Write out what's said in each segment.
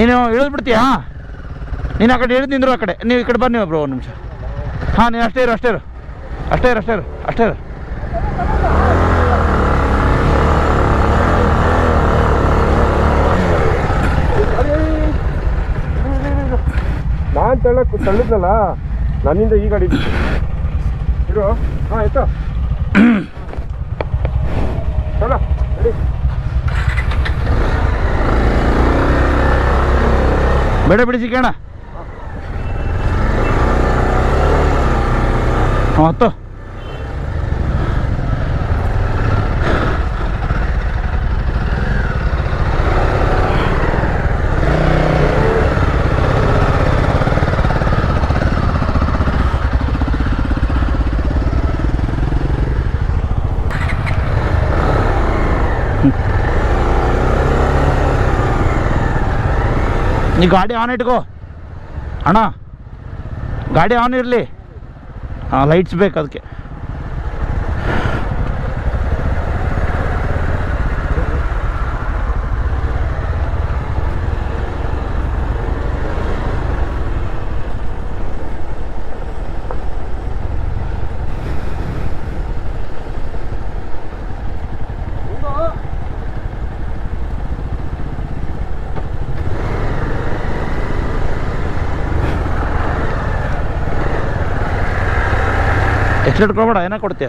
ಇಳಿದು ಹಾಂ ನೀನು ಆ ಕಡೆ ಇಳಿದು ನಿಂದ್ರು ಆ ಕಡೆ. ನೀವು ಈ ಕಡೆ ಬನ್ನಿ ಒಬ್ರು ಒಂದು ನಿಮಿಷ. ಹಾಂ, ನೀನು ಅಷ್ಟೇ ಇರು ಅಷ್ಟೇ ಇರು. ಅಷ್ಟೇ ಇರು ಅಷ್ಟೇ ಇರು ಅಷ್ಟೇ ಇರು. ನಾನು ತಳ್ಳಕ್ ತಳ್ಳಿದ್ನಲ್ಲ? ನನ್ನಿಂದ ಈ ಗಾಡಿ ಇಡು ಹಾಂ ಆಯ್ತಾ ತಳ್ಳ ರೆಡಿ ಬೇಡ ಬಿಡಿ ಕೇಣ ಹತ್ತು. ನೀ ಗಾಡಿ ಆನ್ ಇಟ್ಕೋ. ಅಣ್ಣ ಗಾಡಿ ಆನ್ ಇರಲಿ. ಹಾಂ ಲೈಟ್ಸ್ ಬೇಕು ಅದಕ್ಕೆ. ಕೊಡ್ಬೇಡ ಏನೋ ಕೊಡ್ತೀಯ?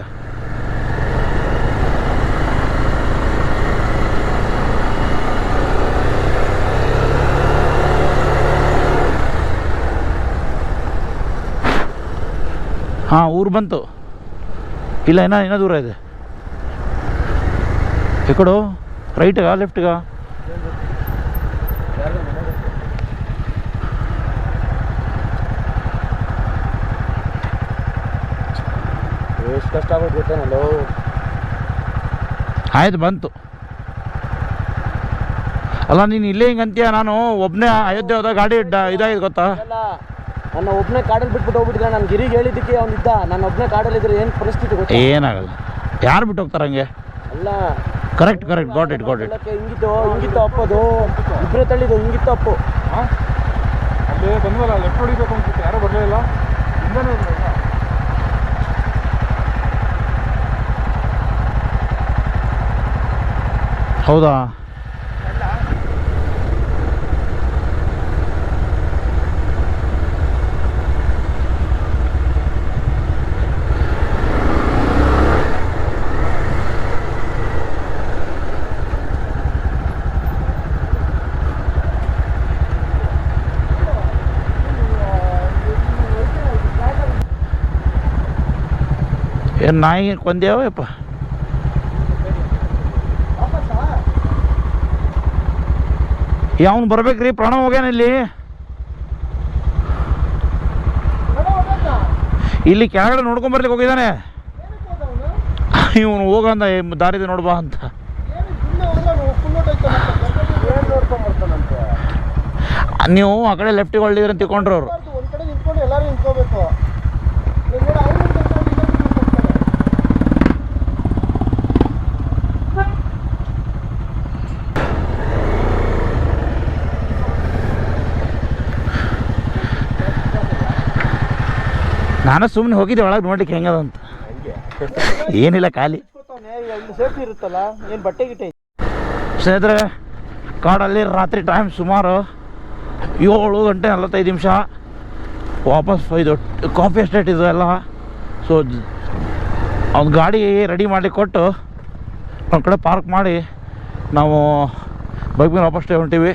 ಹಾಂ ಊರು ಬಂತು. ಇಲ್ಲ ಇನ್ನೂ ಇನ್ನೂ ದೂರ ಇದೆ. ಈ ರೈಟ್ಗಾ ಲೆಫ್ಟ್ಗ ಎಷ್ಟು ಕಷ್ಟ ಆಗೋದು ಗೊತ್ತೇನಲ್ಲೋ ಆಯ್ತು ಬಂತು. ಅಲ್ಲ ನೀನು ಇಲ್ಲೇ ಹಿಂಗೆ ಅಂತೀಯ? ನಾನು ಒಬ್ಬನೇ ಅಯೋಧ್ಯೆ ಹೋದ ಗಾಡಿ ಇಟ್ಟ ಇದಾಗಿದೆ ಗೊತ್ತಾ? ಅಲ್ಲ ನನ್ನ ಒಬ್ಬನೇ ಕಾಡಲ್ಲಿ ಬಿಟ್ಬಿಟ್ಟು ಹೋಗ್ಬಿಟ್ಟಿದ್ದೆ ನಾನು ಗಿರಿಗೆ ಹೇಳಿದ್ದಕ್ಕೆ ಅವನಿದ್ದ ನಾನು ಒಬ್ಬನೇ ಕಾಡಲ್ಲಿ ಇದ್ರೆ ಏನು ಪರಿಸ್ಥಿತಿ ಗೊತ್ತಾ? ಏನಾಗಲ್ಲ. ಯಾರು ಬಿಟ್ಟು ಹೋಗ್ತಾರೆ ಹಂಗೆ? ಅಲ್ಲ correct correct got it got it ಹಿಂಗಿತ್ತು ಹಿಂಗಿತ್ತು ಹಿಂಗಿತ್ತು ಅಪ್ಪದು. ಇಬ್ಬರೇ ತಳ್ಳಿದ್ದು ಹಿಂಗಿತ್ತು ಅಪ್ಪು. ಅಲ್ಲೇ ಬಂದ್ವಲ್ಲ ಲೆಫ್ಟ್ ಹೊಡಿಬೇಕು ಅನ್ಸುತ್ತೆ. ಯಾರೂ ಬರಲಿಲ್ಲ ಹಿಂದನೇ ಹೌದಾ ಏನು ನಾಯಿ ಕೊಂದ್ಯಾವಪ್ಪ ಯಾವನು ಬರ್ಬೇಕ್ರಿ? ಪ್ರಾಣ ಹೋಗ್ಯಾನ ಇಲ್ಲಿ? ಇಲ್ಲಿ ಕೆಳಗಡೆ ನೋಡ್ಕೊಂಡ್ ಬರ್ಲಿಕ್ಕೆ ಹೋಗಿದ್ದಾನೆ. ಇವನು ಹೋಗಂದ ದಾರಿದ ನೋಡ್ಬಾ ಅಂತ. ನೀವು ಆ ಕಡೆ ಲೆಫ್ಟಿಗೆ ಹೊಳ್ಳಿದ್ರೆ ಅಂತ ತಿಳ್ಕೊಂಡ್ರು ಅವ್ರು ಒಂದ್ ಕಡೆ ನಿಂತ್ಕೊಂಡು ಎಲ್ಲರೂ ನಿಂತ್ಕೋಬೇಕು ನಾನು ಸುಮ್ಮನೆ ಹೋಗಿದ್ದೆ, ಒಳಗೆ ನೋಡ್ಲಿಕ್ಕೆ ಹೆಂಗದ ಅಂತ. ಏನಿಲ್ಲ, ಖಾಲಿ. ಇರುತ್ತಲ್ಲ ಏನು ಬಟ್ಟೆ ಗಿಟ್ಟೆ ಸ್ನೇಹಿತರೆ, ಕಾಡಲ್ಲಿ ರಾತ್ರಿ ಟೈಮ್ ಸುಮಾರು ಏಳು ಗಂಟೆ ನಲವತ್ತೈದು ನಿಮಿಷ. ವಾಪಸ್ ಇದು ಕಾಫಿ ಎಸ್ಟೇಟ್ ಇದು ಎಲ್ಲ. ಸೊ ಅವ್ನ ಗಾಡಿ ರೆಡಿ ಮಾಡಿ ಕೊಟ್ಟು ಅವ್ನ ಕಡೆ ಪಾರ್ಕ್ ಮಾಡಿ ನಾವು ಬೈಕ್ ಮೇಲೆ ವಾಪಸ್ ಹೊಂಟೀವಿ.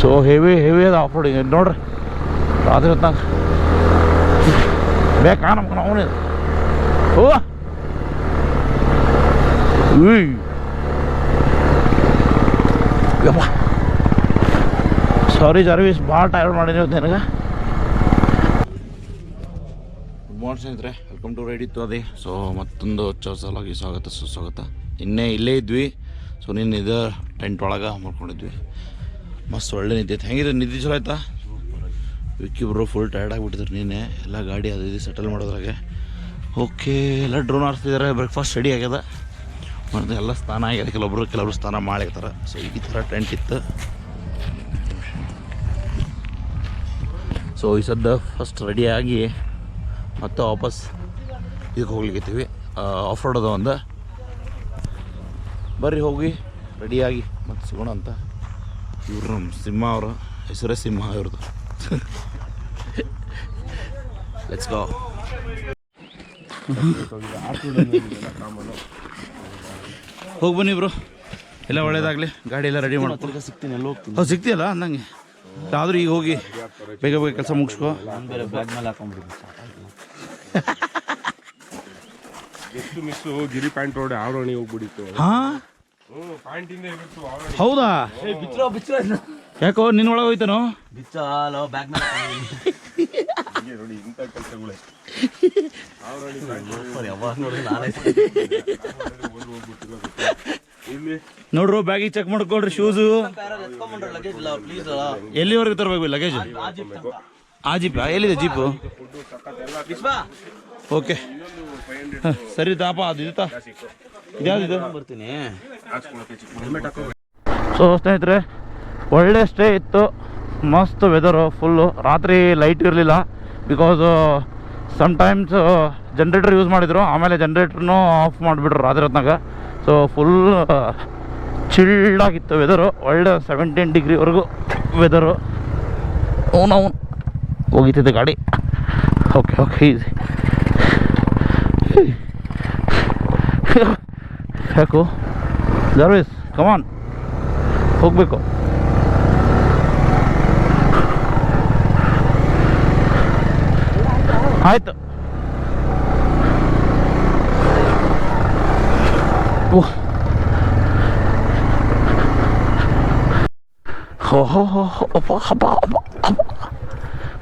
ಸೊ ಹೆವಿ ಹೆವಿ ಅದು ಆಫ್ ರೋಡಿಂಗ್ ನೋಡ್ರಿ, ರಾತ್ರಿ ಹೊತ್ತಾಗ ಬೇಕಾ? ನಮ್ಗೆ ನಾವು ಓ ಯಪ್ಪ ಸಾರಿ ಸರ್ವಿಸ್ ಭಾಳ ಟೈರ್ಡ್ ಮಾಡಿದೀವಿ ನಿನಗೆ. ಗುಡ್ ಮಾರ್ನಿಂಗ್ ಸ್ನೇಹಿತರೆ. ವೆಲ್ಕಮ್ ಟು ರೆಡಿ ಅದೇ ಸೊ ಮತ್ತೊಂದು ಹೊಸ ಸಲಾಗಿ ಸ್ವಾಗತ, ಸುಸ್ವಾಗತ. ಇನ್ನೇ ಇಲ್ಲೇ ಇದ್ವಿ. ಸೊ ನಿನ್ನೆ ಇದು ಟೆಂಟ್ ಒಳಗೆ ಮಾಡ್ಕೊಂಡಿದ್ವಿ ಮಸ್ತ್ ಒಳ್ಳೆ ನಿದ್ದೆ. ಹೆಂಗಿದೆ? ನಿದ್ದೆ ಚಲೋ ಆಯ್ತಾ? ವಿಕ್ಕಿಬ್ರು ಫುಲ್ ಟೈರ್ಡ್ ಆಗಿಬಿಟ್ಟಿದ್ರು ನೀನೆ ಎಲ್ಲ ಗಾಡಿ ಅದು ಇದು ಸೆಟಲ್ ಮಾಡೋದ್ರಾಗೆ. ಓಕೆ ಎಲ್ಲ ಡ್ರೋನ್ ಆಡ್ತಿದ್ದಾರೆ ಬ್ರೇಕ್ಫಾಸ್ಟ್ ರೆಡಿ ಆಗ್ಯದ. ಮತ್ತು ಎಲ್ಲ ಸ್ನಾನ ಆಗ್ಯದ. ಕೆಲವೊಬ್ರು ಕೆಲವೊಬ್ರು ಸ್ನಾನ ಮಾಡಿರ್ತಾರೆ ಸೊ ಈ ಥರ ಟೆಂಟ್ ಇತ್ತು. ಸೊ ಈ ಸದ್ದ ಫಸ್ಟ್ ರೆಡಿಯಾಗಿ ಮತ್ತೆ ವಾಪಸ್ ಇದಕ್ಕೆ ಹೋಗ್ಲಿಕ್ಕಿತ್ತೀವಿ ಆಫ್ ರೋಡ್ ಅದ ಒಂದು. ಬರ್ರಿ ಹೋಗಿ ರೆಡಿಯಾಗಿ ಮತ್ತೆ ಸಿಗೋಣ ಅಂತ. ಇವರು ನಮ್ಮ ಸಿಂಹ ಅವರು. ಹೆಸರೇ ಸಿಂಹ ಇವ್ರದ್ದು ಲೆಟ್ಸ್ ಗೋ ಹೋಗಿ ಬನ್ನಿ ಬ್ರೋ. ಎಲ್ಲ ಒಳ್ಳೇದಾಗಲಿ. ಗಾಡಿ ಎಲ್ಲ ರೆಡಿ ಮಾಡ್ಕೊಂಡು ಸಿಗ್ತೀನಿ ಎಲ್ಲ ಹೋಗ್ತೀನಿ. ಹೌದು ಸಿಗ್ತೀಯಲ್ಲ? ಅಂದಂಗೆ. ಆದರೂ ಈಗ ಹೋಗಿ ಬೇಗ ಬೇಗ ಕೆಲಸ ಮುಗಿಸ್ಕೋ. ನಾನು ಬೇರೆ ಬ್ಯಾಗ್ ಮೇಲೆ ಹಾಕೊಂಡ್ಬಿಡಿ ಎಷ್ಟು ಮಿಸ್ಸು ಗಿರಿ ಪ್ಯಾಂಟ್ ರೋಡ್ ಆವರಣಿ ಹೋಗ್ಬಿಡಿತ್ತು ಹಾಂ? ಹೌದಾ? ಬಿಚ್ಚೋ ಬಿಚ್ಚೋ ಯಾಕೋ ನಿನ್ನೊಳಗೆ ಹೋಯ್ತಾನೋ? ಬಿಚ್ಚೋ ಬ್ಯಾಗ್ ಮೇಲೆ ನೋಡಿ ಇಂಥ ಕೆಲಸಗಳೇ. ನೋಡ್ರು ಬ್ಯಾಗಿ ಚೆಕ್ ಮಾಡ್ಕೊಳ್ರಿ ಶೂಸು ಎಲ್ಲಿವರೆಗೂ ತರಬೇಕು ಲಗೇಜ್ ಆ ಜೀಪ್ ಎಲ್ಲಿದೆ ಜೀಪು ಓಕೆ. ಸರಿ ತಾಪ ಅದು ಇದು ಇದ್ಯಾವ್ದು ಬರ್ತೀನಿ ಸೊ ಸ್ನೇಹಿತರೆ ಒಳ್ಳೆ ಸ್ಟೇ ಇತ್ತು. ಮಸ್ತ್ ವೆದರು ಫುಲ್ಲು ರಾತ್ರಿ ಲೈಟ್ ಇರಲಿಲ್ಲ. ಬಿಕಾಸ್ ಸಮ್ಟೈಮ್ಸ್ ಜನ್ರೇಟರ್ ಯೂಸ್ ಮಾಡಿದರು, ಆಮೇಲೆ ಜನ್ರೇಟ್ರನ್ನೂ ಆಫ್ ಮಾಡಿಬಿಟ್ರು ರಾತ್ರಿ ಸೊ ಫುಲ್ ಚಿಲ್ಡಾಗಿತ್ತು ವೆದರು ಒಳ್ಳೆ ಸೆವೆಂಟೀನ್ ಡಿಗ್ರಿವರೆಗೂ ವೆದರು ಅವನು ಅವ್ನು ಹೋಗಿತ್ತಿದ್ದೆ ಗಾಡಿ. ಓಕೆ ಓಕೆ ಈಸಿ ಯಾಕು? ಜರ್ವಿಸ್ ಕಮಾನ್ ಹೋಗಬೇಕು. ಆಯ್ತು. ಓಹ್. ಅಪ್ಪ, ಅಪ್ಪ, ಅಪ್ಪ, ಅಪ್ಪ.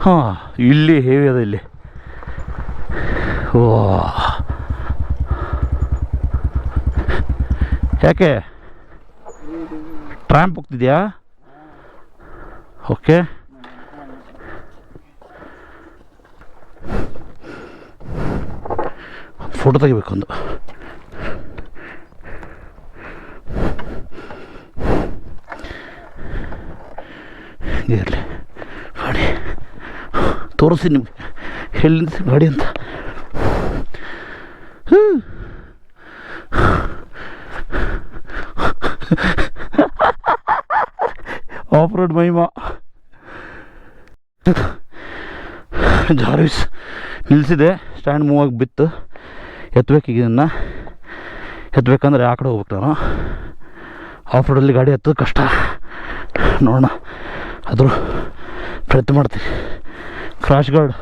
ಹಾ ಇಲ್ಲಿ ಹೇವಿ ಅದ ಇಲ್ಲಿ? ಓ ಯಾಕೆ? ಟ್ರ್ಯಾಂಪ್ ಹೋಗ್ತಿದ್ಯಾ? ಓಕೆ ಫೋಟೋ ತೆಗಿಬೇಕು ಒಂದು. ಇರಲಿ ಗಾಡಿ. ತೋರಿಸಿ ನಿಮಗೆ. ಎಲ್ಲಿ ಗಾಡಿ ಅಂತ. Off road Mahima. ಜಾರ್ವಿಸ್ ನಿಲ್ಲಿಸಿದೆ ಸ್ಟ್ಯಾಂಡ್ ಮೂವ್ ಆಗಿ ಬಿತ್ತು. ಎತ್ತಬೇಕು ಈಗ ಎತ್ತಬೇಕಂದ್ರೆ ಆ ಕಡೆ ಹೋಗ್ಬೇಕು ನಾನು. ಆಫ್ ರೋಡಲ್ಲಿ ಗಾಡಿ ಎತ್ತೋದು ಕಷ್ಟ. ನೋಡೋಣ. ಆದರೂ ಪ್ರಯತ್ನ ಮಾಡ್ತೀವಿ ಕ್ರಾಶ್ ಗಾರ್ಡ್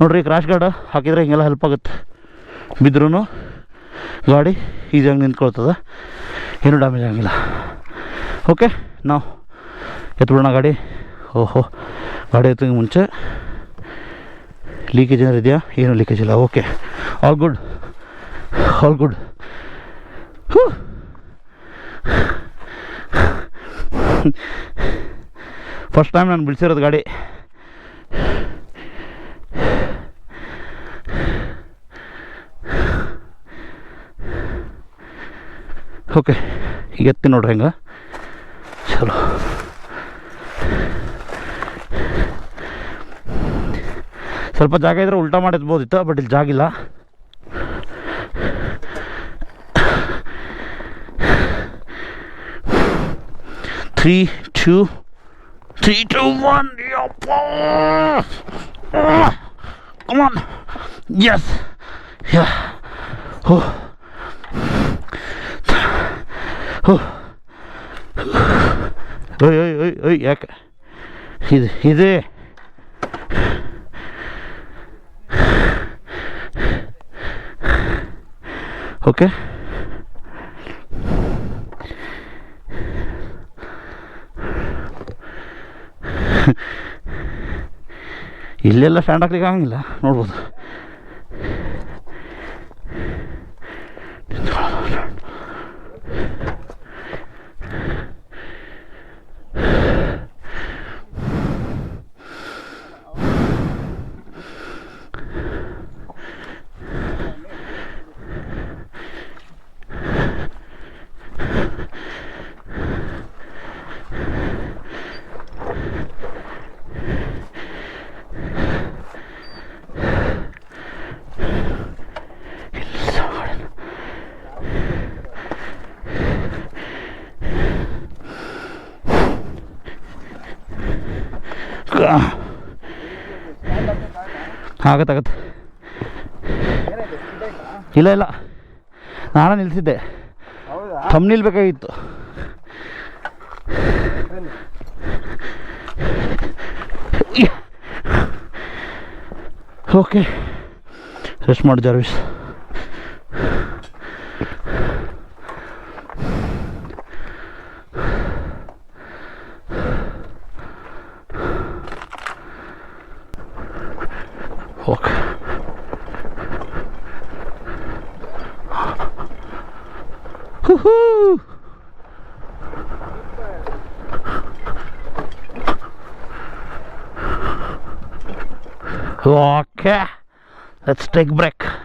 ನೋಡ್ರಿ ಕ್ರಾಶ್ ಗಾರ್ಡ್ ಹಾಕಿದರೆ ಹಿಂಗೆಲ್ಲ ಹೆಲ್ಪ್ ಆಗುತ್ತೆ. ಬಿದ್ರೂ ಗಾಡಿ ಈಸಿಯಾಗಿ ನಿಂತ್ಕೊಳ್ತದೆ. ಏನು ಡ್ಯಾಮೇಜ್ ಆಗಿಲ್ಲ ಓಕೆ ನಾವು ಎತ್ಬಿಡೋಣ ಗಾಡಿ. ಓಹೋ, ಗಾಡಿ ಎತ್ತಿಗೆ ಮುಂಚೆ ಲೀಕೇಜ್ ಏನಾರು ಇದೆಯಾ? ಏನೂ ಲೀಕೇಜ್ ಇಲ್ಲ. Okay all good all good first time ನಾನು ಬಿಡಿಸಿರೋದು ಗಾಡಿ. ಓಕೆ ಈಗ ಎತ್ತಿ ನೋಡ್ರಿ ಹೆಂಗೆ. ಚಲೋ. ಸ್ವಲ್ಪ ಜಾಗ ಇದ್ರೆ ಉಲ್ಟಾ ಮಾಡಿದ್ಬೋದಿತ್ತು ಬಟ್ ಇಲ್ಲಿ. ಜಾಗ ಇಲ್ಲ three two three two one come on yes yeah ಹೋ ಹೋ ಓಯ್ ಓಯ್ ಓಯ್ ಓಯ್ ಯಾಕೆ ಇದು ಇದೆ ಓಕೆ ಇಲ್ಲೆಲ್ಲ ಸ್ಟ್ಯಾಂಡ್ ಹಾಕ್ಲಿಕ್ಕೆ ಆಗಂಗಿಲ್ಲ. ನೋಡ್ಬೋದು. ಆಗತ್ತೆ ಆಗತ್ತೆ. ಇಲ್ಲ ಇಲ್ಲ. ನಾನು ನಿಲ್ಸಿದ್ದೆ ತಮ್ಮ ನಿಲ್ಬೇಕಾಗಿತ್ತು ಓಕೆ ರೆಸ್ಟ್ ಮಾಡಿ Jarvis okay Woohoo! Okay, let's take break.